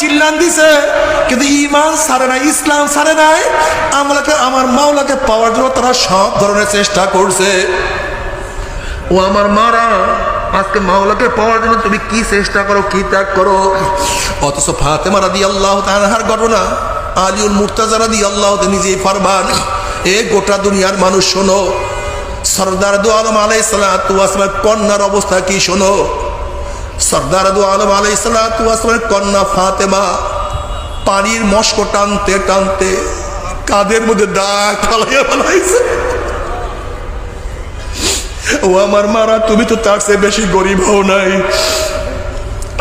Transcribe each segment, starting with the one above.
চিল্লান দিছে কিন্তু ইমান সারে নাই, ইসলাম সারে নাই। আমলাকে, আমার মাওলাকে পাওয়ার জন্য তারা সব ধরনের চেষ্টা করছে। ও আমার মারা, আজকে মাওলাকে পাওয়ার জন্য তুমি কি চেষ্টা করো, কি ত্যাগ করো? অথচ ফাতেমা রাদি আল্লাহ তাহার ঘটনা, আলিউল মুর্তাজা রাদি আল্লাহ নিজেই ফারমান, এ গোটা দুনিয়ার মানুষ শোনো, সর্দার দু আলম আলাই সালামের কন্যার অবস্থা কি শোনো? সর্দার দু আলম আলাই সালামের কন্যা ফাতেমা পানির মস্ক টানতে টানতে কাদের মধ্যে দাগ ফালাইয়া ফেলাইছে। ও আমার মারা, তুমি তো তার চেয়ে বেশি গরিব হও নাই।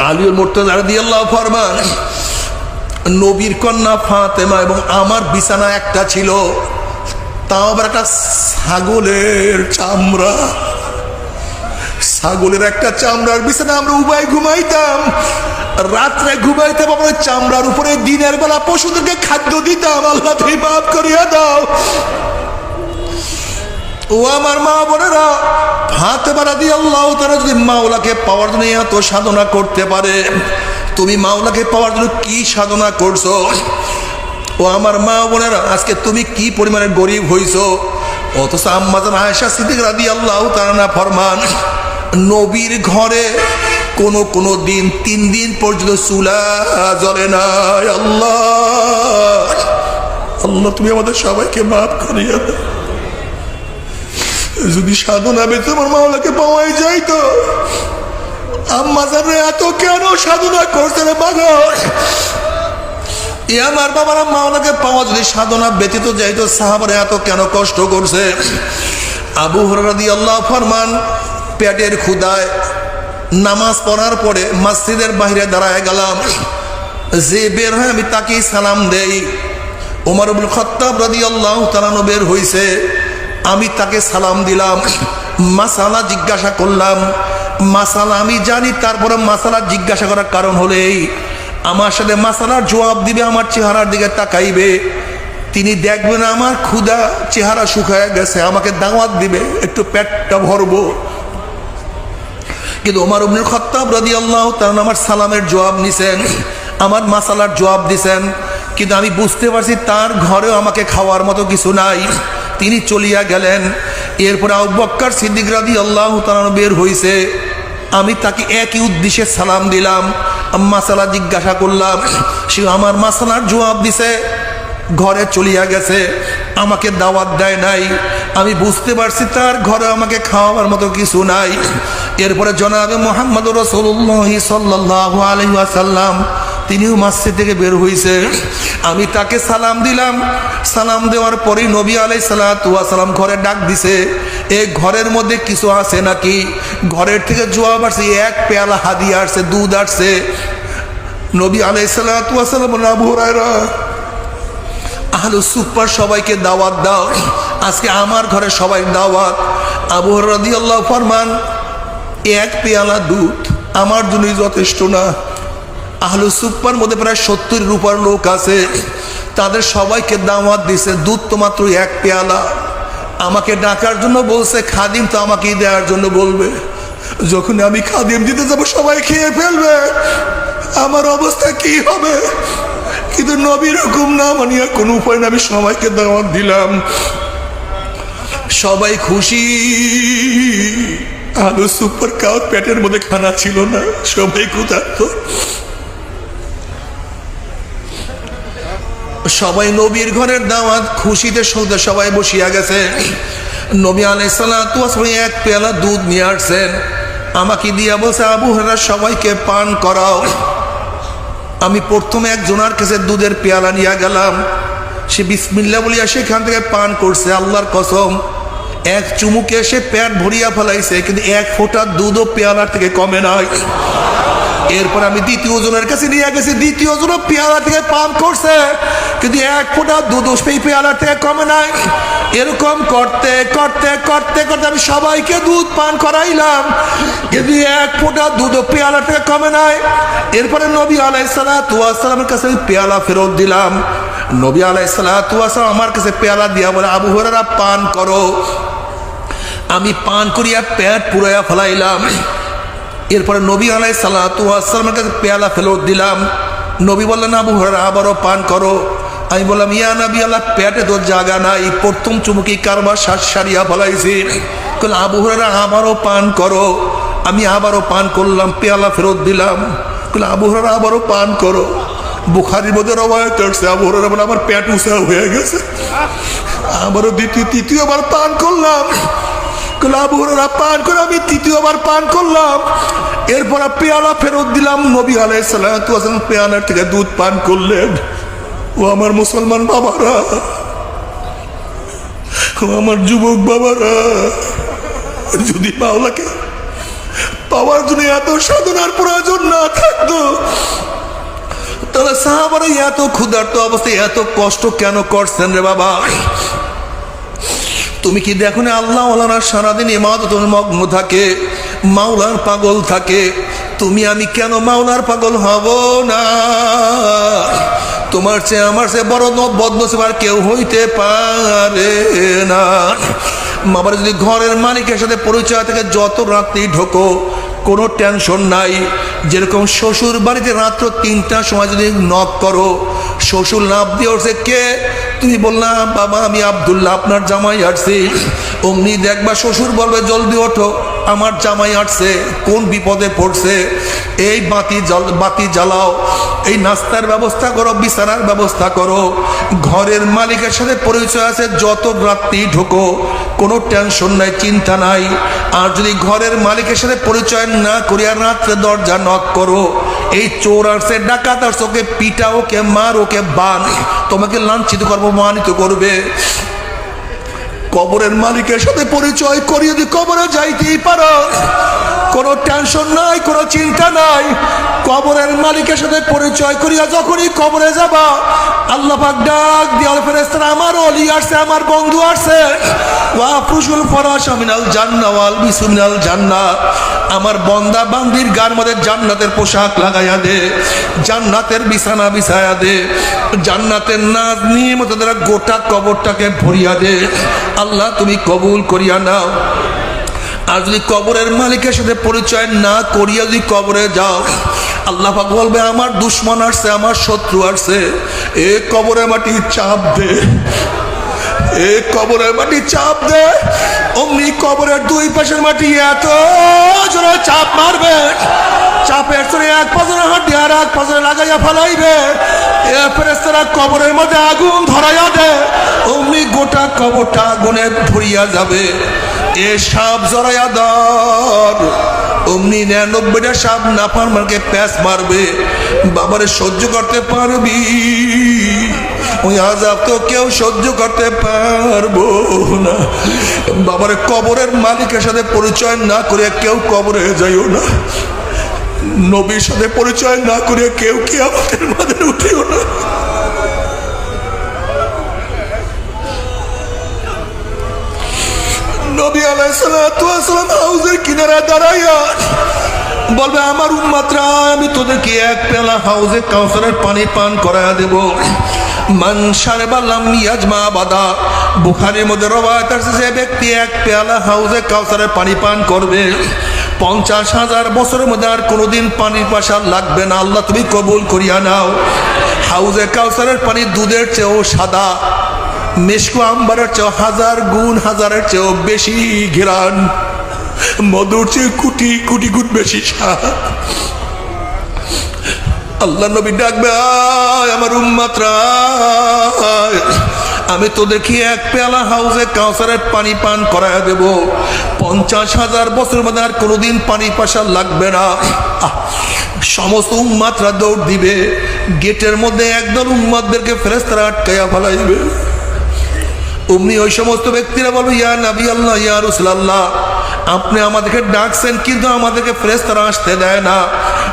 আলিউল মুর্তজা রাদিয়াল্লাহু ফরমান, নবীর কন্যা ফাতেমা এবং আমার বিছানা একটা ছিল, তাও আবার একটা ছাগলের চামড়া। ছাগলের একটা চামড়ার বিছানা আমরা উভয় ঘুমাইতাম। রাত্রে ঘুমাইতাম, আমরা চামড়ার উপরে দিনের বেলা পশুদেরকে খাদ্য দিতাম। আল্লাহ তুমি মাফ করিয়া দাও। ও আমার মা বোনেরা হাতে বাড়া দিয়ে আল্লাহ তারা যদি মাওলাকে পাওয়ার জন্য এত সাধনা করতে পারে, তুমি মাওলাকে পাওয়ার জন্য কি সাধনা করছ? ও আমার মা বোনেরা, আজকে তুমি কি পরিমাণে গরিব হইছো? অথচ আম্মাজান আয়েশা সিদ্দিক রাদি আল্লাহ তারা না ফরমান নবীর ঘরে কোনো কোনো দিন, তিন দিন পর্যন্ত চুলা জ্বলে না। আল্লাহ। আল্লাহ, তুমি আমাদের সবাইকে মাফ করিয়া দাও। যদি সাধনা পেতে আমার মাওলাকে পাওয়াই যাই তো আম্মা এত কেন সাধনা করছে রে বাবা এ আমার বাবার মাওলাকে পাওয়া যদি সাধনা ব্যতীত যাইতো, সাহাবারে এত কেন কষ্ট করছে? আবু হরাদি আল্লাহ ফরমান পেটের ক্ষুদায় নামাজ পড়ার পরে মসজিদের বাইরে দাঁড়ায় গেলাম। যে বের হয় আমি তাকেই সালাম দেই। ওমর আবুল খত্তাব রাদি আল্লাহ তালানো বের হয়েছে আমি তাকে সালাম দিলাম। মাসালা জিজ্ঞাসা করলাম, মাসালা, আমি জানি তারপরে মাসালা জিজ্ঞাসা করার কারণ হলে আমার সাথে মাসালার জবাব দিবে, আমার চেহারার দিকে তাকাইবে। তিনি দেখবেন আমার ক্ষুধা, চেহারা শুকায় গেছে, আমাকে দাওয়াত দিবে, একটু পেটটা ভরবো। কিন্তু ওমর উবনুল খত্তাব রাদি আল্লাহ তার আমার সালামের জবাব নিছেন, আমার মাসালার জবাব দিছেন, কিন্তু আমি বুঝতে পারছি তার ঘরেও আমাকে খাওয়ার মতো কিছু নাই। তিনি চলিয়া গেলেন। এরপরে আব্বাক্কার সিদ্দিক রাদি আল্লাহ তালানো বের হইছে। আমি তাকে একই উদ্দেশ্যে সালাম দিলাম, মাসালা জিজ্ঞাসা করলাম, সে আমার মাসালার জবাব দিছে, ঘরে চলিয়া গেছে, আমাকে দাওয়াত দেয় নাই। আমি বুঝতে পারছি তার ঘরে আমাকে খাওয়াবার মতো কিছু নাই। এরপরে জনাবে মোহাম্মদ রসুল্লাহ সাল্লাহ আলহাসাল্লাম তিনিও মাসে থেকে বের হয়েছে আমি তাকে সালাম দিলাম। সালাম দেওয়ার পরেই নবী আলাই সালাম ঘরে ডাক দিছে এই ঘরের মধ্যে কিছু আছে নাকি? ঘরের থেকে জোয়াব আসছে, এক পেয়ালা হাদি আসছে, দুধ আসছে। নবী আলাই সালাম আবু হুরায়রা, আহলু সুপার সবাইকে দাওয়াত দাও। আজকে আমার ঘরে সবাই দাওয়াত। আবু রাদি আল্লাহ ফরমান এক পেয়ালা দুধ আমার জন্যই যথেষ্ট না। আহলু সুপার মধ্যে প্রায় সত্তর রূপার লোক আছে। তাদের সবাইকে দাওয়াত দিছে, দুধ তো মাত্র এক পেয়ালা। আমাকে ডাকার জন্য বলছে, খাদিম তো আমাকেই দেওয়ার জন্য বলবে। যখন আমি খাদিম দিতে যাব, সবাই খেয়ে ফেলবে। আমার অবস্থা কি হবে? কিন্তু নবীর হুকুম না মানিয়া কোনো উপায় না, আমি সবাইকে দাওয়াত দিলাম। সবাই খুশি। আলু সুপার কাউ পেটের মধ্যে খানা ছিল না। সবাই ক্ষুধার্ত। সবাই নবীর ঘরের দাওয়াত খুশিতে সৌদে সবাই বসিয়া গেছে। নবী আলাইসাল্লাম এক পেয়ালা দুধ নিয়ে আসছেন। আমাকে দিয়া বলছে, আবু হেরা সবাইকে পান করাও। আমি প্রথমে একজনার কাছে দুধের পেয়ালা নিয়ে গেলাম। সে বিসমিল্লা বলিয়া সেখান থেকে পান করছে, আল্লাহর কসম। এক চুমুকে এসে পেট ভরিয়া ফেলাইছে, কিন্তু এক ফোঁটা দুধও পেয়ালার থেকে কমে নাই। এরপর আমি দ্বিতীয় জনের কাছে নিয়ে গেছি, দ্বিতীয় জন পেয়ালা থেকে পান করছে, কিন্তু এক ফোঁটা দুধ সেই পেয়ালার থেকে কমে নাই। এরকম করতে করতে করতে করতে আমি সবাইকে দুধ পান করাইলাম, কিন্তু এক ফোঁটা দুধ পেয়ালা থেকে কমে নাই। এরপরে নবী আলাই সালামের কাছে আমি পেয়ালা ফেরত দিলাম। নবী আলাই সালাম আমার কাছে পেয়ালা দিয়া বলে, আবু হরারা পান করো। আমি পান করিয়া পেট পুরাইয়া ফেলাইলাম। এরপরে নবী আলাই সালামের কাছে পেয়ালা ফেরত দিলাম। নবী বললেন, আবু হরারা আবারও পান করো। আমি বললাম, ইয়া নবী আল্লাহ, পেটে তো জায়গা নাই, প্রথম চুমুকি কারবার শ্বাস সারিয়া ফলাইছি। বললাম আবু হরারা আবারও পান করো। আমি আবারও পান করলাম, পেয়ালা ফেরত দিলাম। বললাম আবু হরারা আবারও পান করো। বুখারির মধ্যে রবায়ত আসছে, আবু হরারা বলে, আমার পেট উঁচা হয়ে গেছে। আবারও দ্বিতীয়, তৃতীয়বার পান করলাম। গোলাবুরা পান করে আমি তৃতীয়বার পান করলাম। এরপর পেয়ালা ফেরত দিলাম। নবী আলাইসালাম পেয়ালার থেকে দুধ পান করলেন। ও আমার মুসলমান বাবারা, ও আমার যুবক বাবারা, যদি মাওলাকে পাওয়ার জন্য এত সাধনার প্রয়োজন না থাকতো, তাহলে সাহাবারা এত ক্ষুধার্ত অবস্থায় এত কষ্ট কেন করছেন রে বাবা? তুমি কি দেখো না আল্লাহ ওলারা সারাদিন ইমাদত মগ্ন থাকে, মাওলার পাগল থাকে? তুমি, আমি কেন মাওলার পাগল হব না? তোমার চেয়ে, আমার চেয়ে বড় বদনসিবার কেউ হইতে পারে না। আবার যদি ঘরের মালিকের সাথে পরিচয় থেকে, যত রাত্রি ঢোকো, কোনো টেনশন নাই। যেরকম শ্বশুর বাড়িতে রাত্র তিনটার সময় যদি নক করো, শ্বশুর লাভ দিয়ে উঠছে, কে? তুমি বললাম বাবা, আমি আবদুল্লাহ, আপনার জামাই আসছি। অমনি দেখবা শ্বশুর বলবে, জলদি ওঠো, আমার জামাই আসছে, কোন বিপদে পড়ছে? এই বাতি জল বাতি জ্বালাও, এই নাস্তার ব্যবস্থা করো, বিছানার ব্যবস্থা করো। ঘরের মালিকের সাথে পরিচয় আছে, যত রাত্রি ঢোকো, কোনো টেনশন নাই, চিন্তা নাই। আর যদি ঘরের মালিকের সাথে পরিচয় না করিয়া রাত্রে দরজা নক করো এই চোর আসছে ডাকাত আসছে ওকে পিটা ওকে মার ওকে বান। তোমাকে লাঞ্ছিত করব মানিত করবে। কবরের মালিকের সাথে পরিচয় করিয়ে যদি কবরে যাইতেই পারো। কোনো টেনশন নাই, কোনো চিন্তা নাই। কবরের মালিকের সাথে পরিচয় করিয়া যখনই কবরে যাবা, আল্লাহ ডাক দিয়াল ফেরেস্তারা আমার অলি আসছে, আমার বন্ধু আসছে। ওয়া ফুসুল ফরাশ মিনাল জান্না ওয়াল বিসুমিনাল জান্না আমার বন্দা বান্দির মধ্যে জান্নাতের পোশাক লাগাইয়া দে, জান্নাতের বিছানা বিছায়া দে, জান্নাতের নাচ নিয়মিত দ্বারা গোটা কবরটাকে ভরিয়া দে। আল্লাহ, তুমি কবুল করিয়া নাও। আর যদি কবরের মালিকের সাথে পরিচয় না করিয়া যদি কবরে যাও, আল্লাহ বলবে, আমার দুশ্মন আসছে, আমার শত্রু আসছে। এ কবরে মাটি চাপ দে। এ কবরের মাটি চাপ দে, অমনি কবরের দুই পাশের মাটি এত জোরে চাপ মারবে। চাপের চড়ে এক পাশে হাঁটি আর এক পাশে লাগাইয়া ফেলাইবে। এ ফেরেস্তারা কবরের মধ্যে আগুন ধরাইয়া দে, অমনি গোটা কবরটা আগুনে ভরিয়া যাবে। এ সাপ জড়াইয়া দর অমনি নিরানব্বইটা সাপ নাফার মারকে প্যাস মারবে। বাবারে সহ্য করতে পারবি। ওই আজাব তো কেউ সহ্য করতে পারব না। বাবারে কবরের মালিকের সাথে পরিচয় না করে কেউ কবরে যাইও না। নবীর সাথে পরিচয় না করে কেউ কি আমাদের মাঝে উঠিও না। নবী আলাইসালাম হাউজের কিনারা বলবে, আমার উম্মাত্রা, আমি তোদেরকে এক পেলা হাউজে কাউসারের পানি পান করায়া দেব। মান বাদা। মধ্যে ব্যক্তি এক পেয়ালা হাউজে কাউসারের পানি পান করবে। পঞ্চাশ হাজার বছরের মধ্যে আর কোনোদিন পানির লাগবে না। আল্লাহ তুমি কবুল করিয়া নাও। হাউজে কাউসারের পানি দুধের চেয়েও সাদা। মেশকু আম্বারের চেয়েও হাজার গুণ হাজারের চেয়েও বেশি ঘেরান। মধুর চেয়ে কুটি কুটি গুণ বেশি স্বাদ। আল্লাহ নবী ডাকবে আমার উম্মাত্রা। আমি তোদেরকে এক পেয়ালা হাউসে কাউসারের পানি পান করায় দেব? পঞ্চাশ হাজার বছর মধ্যে আর কোনোদিন পানি পাশা লাগবে না। সমস্ত উম্মাত্রা দৌড় দিবে, গেটের মধ্যে একদল উম্মাদদেরকে ফেরেস্তারা আটকাইয়া ফেলাইবে। অমনি ওই সমস্ত ব্যক্তিরা বলবে, ইয়া নাবি আল্লাহ, ইয়া রসুলাল্লাহ, আপনি আমাদেরকে ডাকছেন কিন্তু আমাদেরকে ফেরেস্তারা আসতে দেয় না।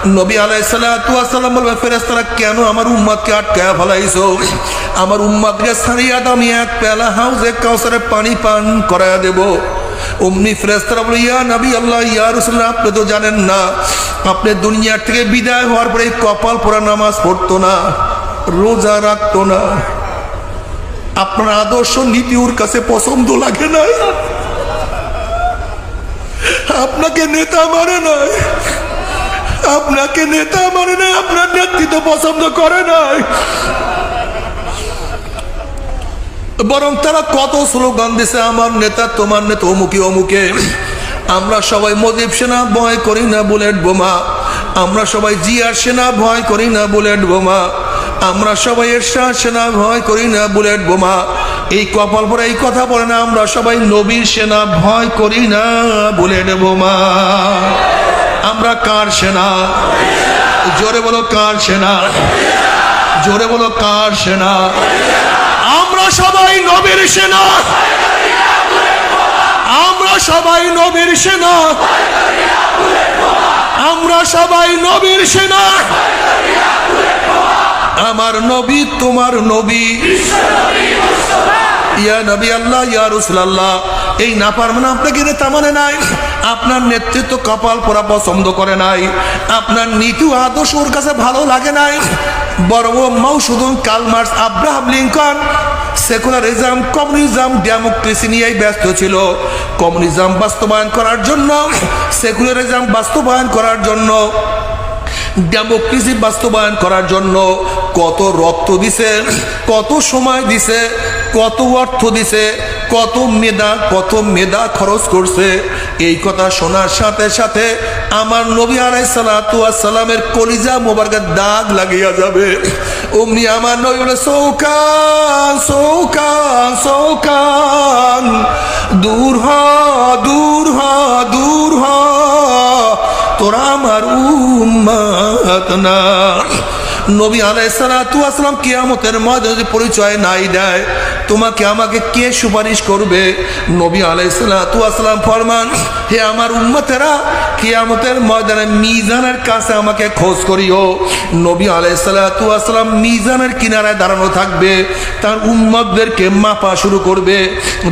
নবী আলাইসাল্লাম বলবে ফেরেস্তারা কেন আমার উম্মাদকে আটকায়া ফেলাইছো? আমার উম্মাদকে সারিয়া আমি এক পেলা হাউসে কাউসারে পানি পান করায়া দেব। অমনি ইয়া নবী আল্লাহ আপনি তো জানেন না দুনিয়ার থেকে বিদায় হওয়ার পরে কপাল নামাজ পড়তো না, রোজা রাখতো না। আপনার আদর্শ নীতি ওর কাছে পছন্দ লাগে নাই? আপনাকে নেতা মানে নয় আপনাকে নেতা মানে না আপনার নেতৃত্ব পছন্দ করে নাই। বরং তারা কত স্লোগান দিছে, আমার নেতা, তোমার নেতা, অমুকে অমুকে। আমরা সবাই মজিব সেনা, ভয় করি না বুলেট বোমা। আমরা সবাই জিয়ার সেনা, ভয় করি না বুলেট বোমা। আমরা সবাই এরশাহ সেনা, ভয় করি না বুলেট বোমা। এই কপাল পরে এই কথা বলে না, আমরা সবাই নবীর সেনা, ভয় করি না বুলেট বোমা। আমরা কার সেনা? জোরে বলো কার সেনা? জোরে বলো কার সেনা? আমরা সবাই নবীর সেনা। আমরা সবাই নবীর সেনা। আমরা সবাই নবীর সেনা। আমার নবী তোমার নবী। ইয়া নবী আল্লাহ, ইয়া রসুলাল্লাহ। এই না পারবেন আপনাকে নেতা মানে নাই। আপনার নেতৃত্ব কপাল পরা পছন্দ করে নাই। আপনার নীতি আদর্শ ওর কাছে ভালো লাগে নাই। বরং মৌসুদুন Karl Marx Abraham Lincoln secularism communism, democracy নিয়েই ব্যস্ত ছিল। কমিউনিজম বাস্তবায়ন করার জন্য, সেকুলারিজম বাস্তবায়ন করার জন্য, ডেমোক্রেসি বাস্তবায়ন করার জন্য কত রক্ত দিছে, কত সময় দিছে কত অর্থ দিছে, কত মেধা কত মেধা খরচ করছে। এই কথা শোনার সাথে সাথে আমার নবী আলাই সালামের কলিজা মোবারকের দাগ লাগিয়া যাবে। অমনি আমার নবী বলে, সৌকান সৌকান সৌকান, দূর হ দূর হ দূর হ, তোরা আমার উম্মাত না। নবী আলাইসালাতু আসলাম কিয়ামতের মধ্যে যদি পরিচয় নাই দেয়, তোমাকে আমাকে কে সুপারিশ করবে? নবী আলাইসালাতু আসলাম ফরমান, হে আমার উম্মতেরা, কিয়ামতের ময়দানে মিজানের কাছে আমাকে খোঁজ করিও। নবী আলাইসালাতু আসলাম মিজানের কিনারায় দাঁড়ানো থাকবে, তার উম্মতদেরকে মাপা শুরু করবে।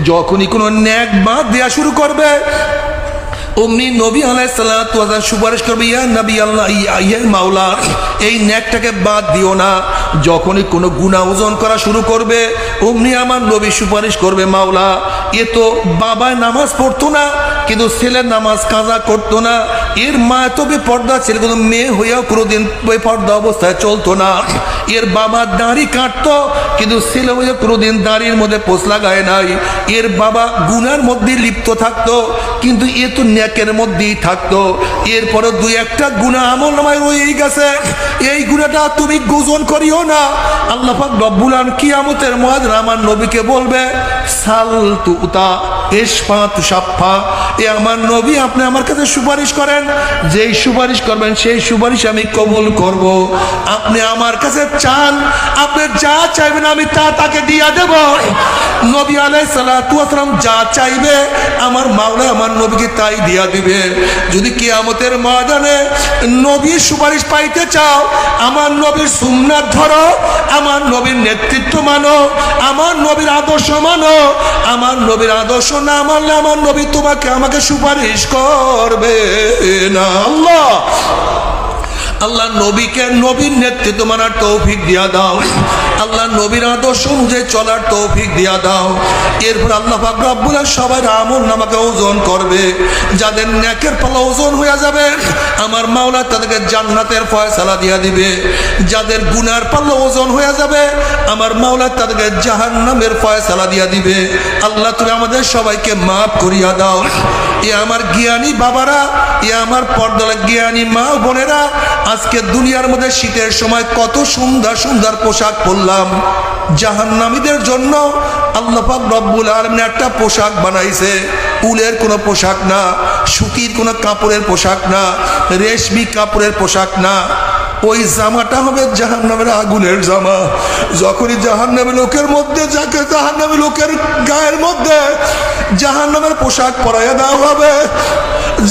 যখনই কোনো ন্যাক বাদ দেওয়া শুরু করবে অমনি নবী আলাইসাল্লাম সুপারিশ করবে, ইয়া নবী আল্লাহ, ইয়া মাওলা, এই ন্যাকটাকে বাদ দিও না। যখনই কোনো গুণা ওজন করা শুরু করবে, অমনি আমার নবী সুপারিশ করবে, মাওলা, এ তো বাবায় নামাজ পড়তো না কিন্তু ছেলের নামাজ কাজা করতো না। এর মা তো পর্দা ছিল কিন্তু মেয়ে হইয়াও কোনোদিন পর্দা অবস্থায় চলতো না। এর বাবা দাড়ি কাটতো, কিন্তু ছেলে হইয়া কোনোদিন দাড়ির মধ্যে পোষ লাগায় নাই। এর বাবা গুনার মধ্যে লিপ্ত থাকতো, কিন্তু এ তো ন্যাকের মধ্যেই থাকতো। এরপরে দুই একটা গুণা আমল নামায় রয়েই গেছে। এই গুণাটা তুমি গোজন করিও না। আল্লাহ পাক রব্বুল আন কিয়ামতের মহাজন আমার নবীকে বলবে সাল তুতা এসপা তুষাপ্পা এ আমার নবী, আপনি আমার কাছে সুপারিশ করেন। যেই সুপারিশ করবেন, সেই সুপারিশ আমি কবুল করব। আপনি আমার কাছে চান, আপনি যা চাইবেন আমি তা তাকে দিয়া দেব। নবী আলাই সালাম যা চাইবে, আমার মাওলা আমার নবীকে তাই দিয়া দিবে। যদি কিয়ামতের ময়দানে নবীর সুপারিশ পাইতে চাও, আমার নবীর সুন্নাত ধরো, আমার নবীর নেতৃত্ব মানো, আমার নবীর আদর্শ মানো, আমার নবীর আদর্শ না মানলে আমার নবী তোমাকে আমাকে সুপারিশ করবে না আল্লাহ। আল্লাহ নবীকে নবীর নেতৃত্ব মানার তৌফিক দিয়া দাও। আল্লাহ নবীর আদর্শ অনুযায়ী চলার তৌফিক দিয়া দাও। এরপর আল্লাহ পাক রব্বুল সবাই আমল নামাকে ওজন করবে। যাদের নেকের পালা ওজন হয়ে যাবে, আমার মাওলা তাদেরকে জান্নাতের ফয়সালা দিয়া দিবে। যাদের গুনার পাল্লা ওজন হয়ে যাবে, আমার মাওলা তাদেরকে জাহান্নামের ফয়সালা দিয়া দিবে। আল্লাহ তুমি আমাদের সবাইকে মাফ করিয়া দাও। এ আমার জ্ঞানী বাবারা, এ আমার পর্দলা জ্ঞানী মা বোনেরা, আজকে দুনিয়ার মধ্যে শীতের সময় কত সুন্দর সুন্দর পোশাক পরলাম। জাহান্নামীদের জন্য আল্লাপাক রব্বুল আলমিন একটা পোশাক বানাইছে। উলের কোনো পোশাক না, সুতির কোনো কাপড়ের পোশাক না, রেশমি কাপড়ের পোশাক না। ওই জামাটা হবে জাহান নামের আগুনের জামা। যখনই জাহান নামে লোকের মধ্যে যাকে জাহান নামে লোকের গায়ের মধ্যে জাহান নামের পোশাক পরাইয়া দেওয়া হবে।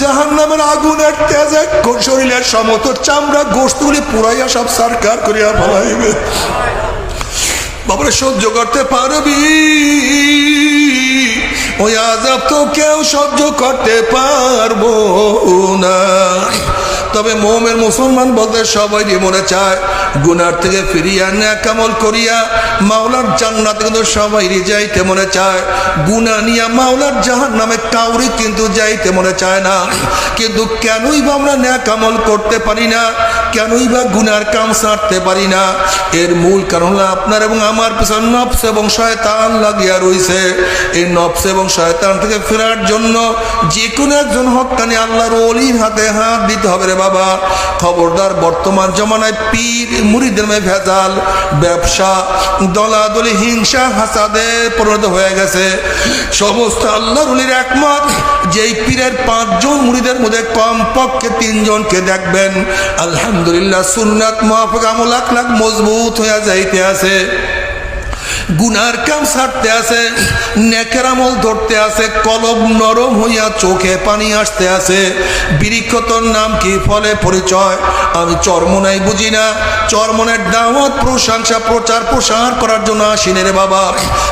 জাহান নামের আগুনের তেজে শরীরের সমত চামড়া গোস্তগুলি পুরাইয়া সব সারকার করিয়া ফেলাইবে। বাবারে, সহ্য করতে পারবি? ওই আজাব তো কেউ সহ্য করতে পারব না। তবে মোমের মুসলমান বলতে সবাই মনে চায় গুনার থেকে ফিরিয়া ন্যাকামল করিয়া মাওলার জান্নাত কিন্তু সবাই যাইতে মনে চায়। গুনা নিয়া মাওলার জাহান নামে কাউরি কিন্তু যাইতে মনে চায় না। কিন্তু কেনই বা আমরা ন্যাকামল করতে পারি না? কেনই বা গুনার কাম সারতে পারি না? এর মূল কারণ হলো আপনার এবং আমার পিছনে নফস এবং শয়তান লাগিয়া রইছে। এই নফস এবং শয়তান থেকে ফেরার জন্য যে কোনো একজন হকানি আল্লাহর অলির হাতে হাত দিতে হবে রে বাবা। খবরদার বর্তমান জমানায় পীর মুড়িদের মেয়ে ভেজাল, ব্যবসা, দলাদলি, হিংসা, হাসাদে পরিণত হয়ে গেছে। সমস্ত আল্লাহরুলির একমত যেই পীরের পাঁচজন মুড়িদের মধ্যে কম পক্ষে তিনজনকে দেখবেন। আলহামদুলিল্লাহ সুন্নাত মাহফিক আমল মজবুত হয়ে যাইতে আছে। গুনার কাম ছাড়তে আছে, নেকের আমল ধরতে আছে কলব নরম হইয়া চোখে পানি আসতে আছে। বৃক্ষতর নাম কি ফলে পরিচয়? আমি চরমনাই বুঝি না। চরমনের দাওয়াত প্রশংসা প্রচার প্রসার করার জন্য আসিনে রে বাবা।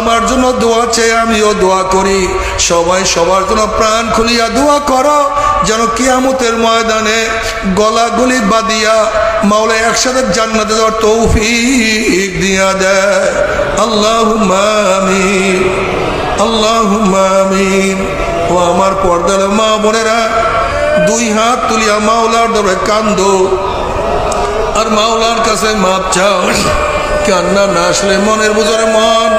আমার জন্য দোয়া চেয়ে আমিও দোয়া করি। সবাই সবার জন্য প্রাণ খুলিয়া দোয়া করো, যেন কিয়ামতের ময়দানে গলাগুলি বাদিয়া মাওলা একসাথে জান্নাতে যাওয়ার তৌফিক দিয়া দেয়। আল্লাহ আমিন আল্লাহ আমিন। ও আমার পর্দার মা বোনেরা, দুই হাত তুলিয়া মাওলার দরে কান্দো। আর মাওলার কাছে মাপ চাও কান্না না আসলে মনের বুঝরে মন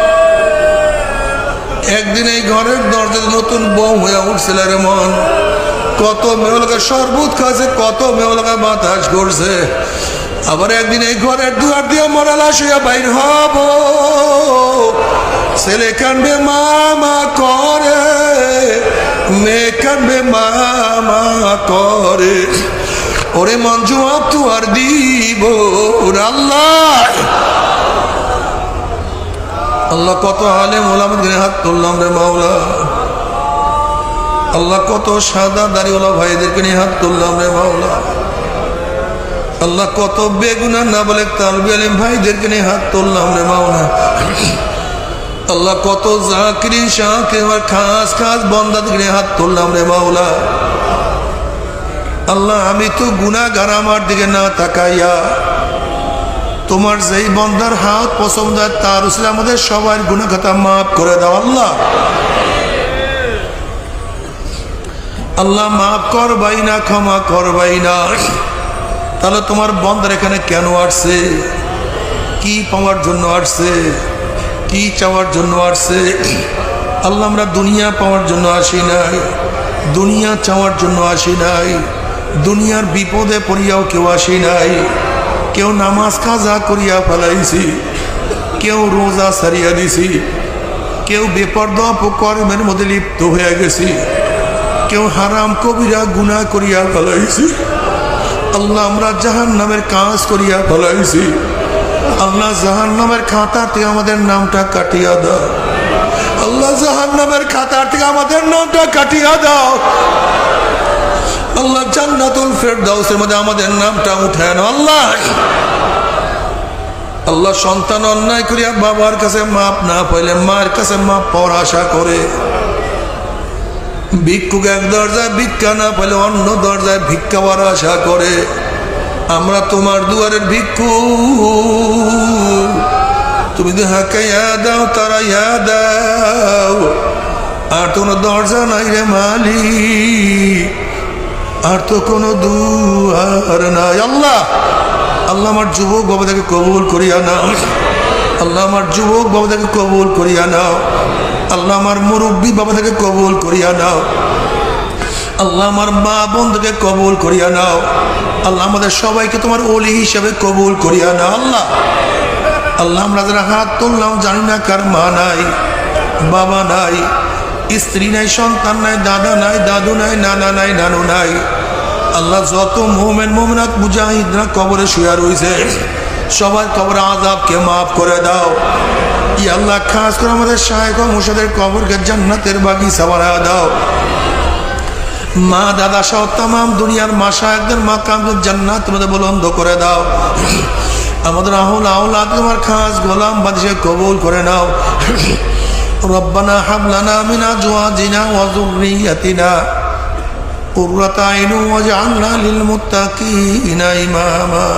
একদিন এই ঘরের দরজাতে নতুন বউ হয়ে উঠছিল রে মন। কত মেয়েলোকে শরবত খাচ্ছে কত মেয়েলোকে বাতাস করছে। আবার একদিন এই ঘরের দুয়ার দিয়ে মরা লাশ হইয়া বাইর হব। ছেলে কানবে মামা করে, মেয়ে কানবে মামা করে। ওরে জবাব তো আর দিব। আল্লাহ! আল্লাহ কত হালে মোলামত হাত তুললাম রে মাওলা। আল্লাহ কত সাদা দাড়িওয়ালা ভাইদেরকে নিয়ে হাত তুললাম রে মাওলা। আল্লাহ কত বেগুনা না বলে তালবি আলিম ভাইদেরকে নিয়ে হাত তুললাম রে মাওলা। আল্লাহ কত জাকিরি শাহকে আমার খাস খাস বন্দাদেরকে নিয়ে হাত তুললাম রে মাওলা। আল্লাহ আমি তো গুনাগার আমার দিকে না তাকাইয়া তোমার যেই বন্দার হাত পছন্দ তার উসলে আমাদের সবার গুণাখাতা মাফ করে দাও, আল্লাহ। আল্লাহ মাফ করবাই না, ক্ষমা করবাই না। তাহলে তোমার বন্দার এখানে কেন আসছে? কি পাওয়ার জন্য আসছে? কি চাওয়ার জন্য আসছে? আল্লাহ আমরা দুনিয়া পাওয়ার জন্য আসি নাই। দুনিয়া চাওয়ার জন্য আসি নাই। দুনিয়ার বিপদে পড়িয়াও কেউ আসি নাই। কেউ নামাজ কাজা করিয়া ফেলাইছি, কেউ রোজা সারিয়া দিছি, কেউ বেপর্দ কর্মের মধ্যে লিপ্ত হয়ে গেছি, কেউ হারাম কবিরা গুণা করিয়া ফেলাইছি। আল্লাহ আমরা জাহান নামের কাজ করিয়া ফেলাইছি। আল্লাহ জাহান নামের থেকে আমাদের নামটা কাটিয়া দাও। আল্লাহ জাহান নামের খাতার থেকে আমাদের নামটা কাটিয়া দাও। আল্লাহ জান্নাতুল ফেরদাউসের মধ্যে আমাদের নামটা উঠে না আল্লাহ। আল্লাহ সন্তান অন্যায় করিয়া বাবার কাছে মাপ না পাইলে মার কাছে মাপ পাওয়ার আশা করে। ভিক্ষুক এক দরজায় ভিক্ষা না পাইলে অন্য দরজায় ভিক্ষা পাওয়ার আশা করে। আমরা তোমার দুয়ারের ভিক্ষু। তুমি যদি হাঁকে ইয়া দাও, তারা ইয়া দাও। আর তোমার দরজা নাই রে মালিক। আর তো কোনো দুয়ার নাই। আল্লাহ আল্লাহ আমার যুবক বাবাদেরকে কবুল করিয়া নাও। আল্লাহ আমার যুবক বাবাদেরকে কবুল করিয়া নাও। আল্লাহ আমার মুরব্বী বাবাদেরকে কবুল করিয়া নাও। আল্লাহ আমার মা বোনদেরকে কবুল করিয়া নাও। আল্লাহ আমাদের সবাইকে তোমার অলি হিসাবে কবুল করিয়া নাও। আল্লাহ আল্লাহ আমরা যারা হাত তুললাম জানি না কার মা নাই, বাবা নাই। স্ত্রী নাই, সন্তান নাই, দাদা নাই, দাদু নাই, নানা নাই, নানু নাই। আল্লাহ যত মোমেন, মোমেনাত মুজাহিদরা কবরে শুয়া রয়েছে সবার কবর আজাবকে মাফ করে দাও। ই আল্লাহ খাস করে আমাদের শাহেক মুর্শাদের কবরকে জান্নাতের বাগিচা বানায় দাও। মা, দাদা সহ তাম দুনিয়ার মা শাহেকদের মা কামদের জান্নাত তোমাদের বলন্দ করে দাও। আমাদের আহুল আউলাদ তোমার খাস গোলাম বাদিসে কবুল করে নাও। ربنا هب لنا من أزواجنا وذريتنا قرة عين واجعلنا للمتقين إماما.